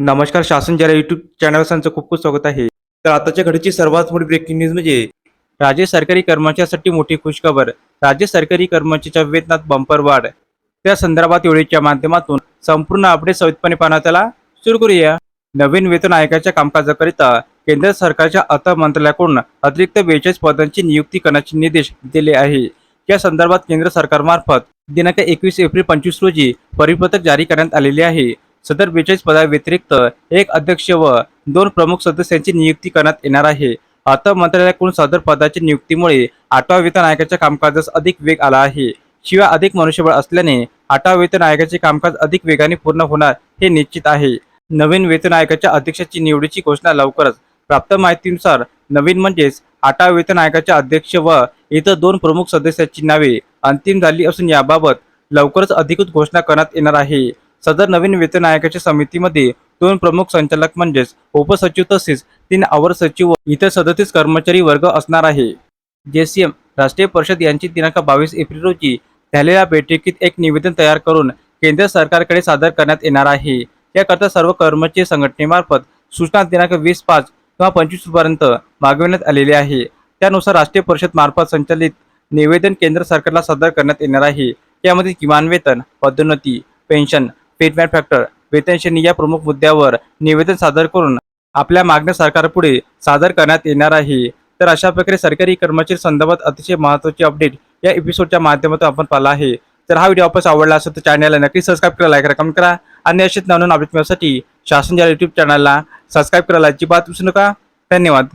नमस्कार शासन जरा युट्यूब चॅनल त्यांचं खूप खूप स्वागत आहे. तर आताच्या घडीची सर्वात मोठी ब्रेकिंग न्यूज म्हणजे राज्य सरकारी कर्मचाऱ्यांसाठी मोठी खुशखबर. राज्य सरकारी कर्मचाऱ्याच्या वेतनात बंपर वाढ. त्या संदर्भात वेळेच्या माध्यमातून संपूर्ण अपडेट सवितपणे पाहण्याला सुरू करूया. नवीन वेतन आयोगाच्या कामकाजाकरिता केंद्र सरकारच्या अर्थ मंत्रालयाकडून अतिरिक्त बेचाळीस पदांची नियुक्ती करण्याचे निर्देश दिले आहे. या संदर्भात केंद्र सरकारमार्फत दिनांक एकवीस एप्रिल पंचवीस रोजी परिपत्रक जारी करण्यात आलेले आहे. सदर बेचाळीस पदाव्यतिरिक्त एक अध्यक्ष व दोन प्रमुख सदस्यांची नियुक्ती करण्यात येणार आहे. अर्थ मंत्रालयाकडून सदर पदाच्या नियुक्तीमुळे आठवा वेतन आयोगाच्या कामकाजास अधिक वेग आला आहे. शिवाय अधिक मनुष्यबळ असल्याने आठवा वेतन आयोगाचे कामकाज अधिक वेगाने पूर्ण होणार हे निश्चित आहे. नवीन वेतन आयोगाच्या अध्यक्षाची निवडीची घोषणा लवकरच. प्राप्त माहितीनुसार नवीन म्हणजेच आठवा वेतन आयोगाच्या अध्यक्ष व इतर दोन प्रमुख सदस्यांची नावे अंतिम झाली असून याबाबत लवकरच अधिकृत घोषणा करण्यात येणार आहे. सदर नवीन वेतन आयोगाच्या समितीमध्ये दोन प्रमुख संचालक म्हणजेच उपसचिव तसेच तीन आवर सचिव व इतर सदतीस कर्मचारी वर्ग असणार आहे. जेसीएम राष्ट्रीय परिषद यांची दिनांक बावीस एप्रिल रोजी झालेल्या बैठकीत एक निवेदन तयार करून केंद्र सरकारकडे सादर करण्यात येणार आहे. याकरता सर्व कर्मचारी संघटनेमार्फत सूचना दिनांक वीस पाच किंवा पंचवीसपर्यंत मागविण्यात आलेली आहे. त्यानुसार राष्ट्रीय परिषद मार्फत संचालित निवेदन केंद्र सरकारला सादर करण्यात येणार आहे. यामध्ये किमान वेतन पदोन्नती पेन्शन फीडबॅक फॅक्टर वेतनश्रेणी या प्रमुख मुद्द्यावर निवेदन सादर करून आपल्या मागण्या सरकारपुढे सादर करण्यात येणार आहे. तर अशा प्रकारे सरकारी कर्मचारी संदर्भात अतिशय महत्त्वाची अपडेट या एपिसोडच्या माध्यमातून आपण पाहिला आहे. तर हा व्हिडिओ आपण आवडला असेल तर चॅनलला नक्की सबस्क्राईब करा लाईक करा कमेंट करा आणि अशीच नवीन अपडेट मिळण्यासाठी शासन या युट्यूब चॅनलला सबस्क्राईब करायला अजिबात विसरू नका. धन्यवाद.